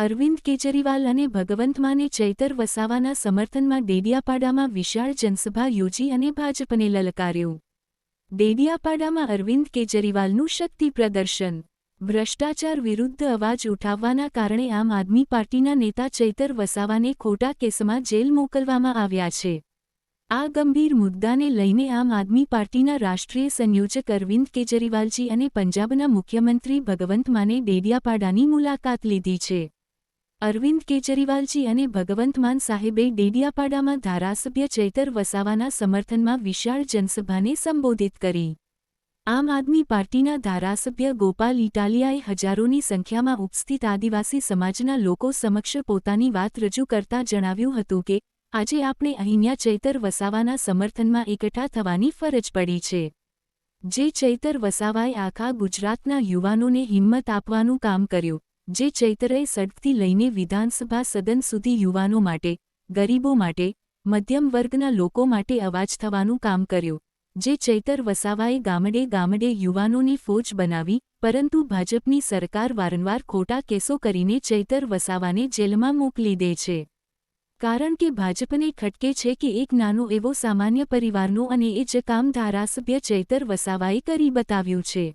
અરવિંદ કેજરીવાલ અને ભગવંત માને ચૈતર વસાવાના સમર્થનમાં ડેડિયાપાડામાં વિશાળ જનસભા યોજી અને ભાજપને લલકાર્યું. ડેડિયાપાડામાં અરવિંદ કેજરીવાલનું શક્તિ પ્રદર્શન. ભ્રષ્ટાચાર વિરુદ્ધ અવાજ ઉઠાવવાના કારણે આમ આદમી પાર્ટીના નેતા ચૈતર વસાવાને ખોટા કેસમાં જેલ મોકલવામાં આવ્યા છે. આ ગંભીર મુદ્દાને લઈને આમ આદમી પાર્ટીના રાષ્ટ્રીય સંયોજક અરવિંદ કેજરીવાલજી અને પંજાબના મુખ્યમંત્રી ભગવંત માને ડેડિયાપાડાની મુલાકાત લીધી છે. અરવિંદ કેજરીવાલજી અને ભગવંત માન સાહેબે ડેડિયાપાડામાં ધારાસભ્ય ચૈતર વસાવાના સમર્થનમાં વિશાળ જનસભાને સંબોધિત કરી. આમ આદમી પાર્ટીના ધારાસભ્ય ગોપાલ ઇટાલિયાએ હજારોની સંખ્યામાં ઉપસ્થિત આદિવાસી સમાજના લોકો સમક્ષ પોતાની વાત રજૂ કરતા જણાવ્યું હતું કે, આજે આપણે અહીંયા ચૈતર વસાવાના સમર્થનમાં એકઠા થવાની ફરજ પડી છે. જે ચૈતર વસાવાએ આખા ગુજરાતના યુવાનોને હિંમત આપવાનું કામ કર્યું. જે ચૈતરે સડકથી લઈને વિધાનસભા સદન સુધી યુવાનો માટે, ગરીબો માટે, મધ્યમ વર્ગના લોકો માટે અવાજ થવાનું કામ કર્યું. જે ચૈતર વસાવાએ ગામડે ગામડે યુવાનોની ફોજ બનાવી, પરંતુ ભાજપની સરકાર વારંવાર ખોટા કેસો કરીને ચૈતર વસાવાને જેલમાં મોકલી દે છે. કારણ કે ભાજપને ખટકે છે કે એક નાનો એવો સામાન્ય પરિવારનો અને એ જ કામ ધારાસભ્ય ચૈતર વસાવાએ કરી બતાવ્યું છે.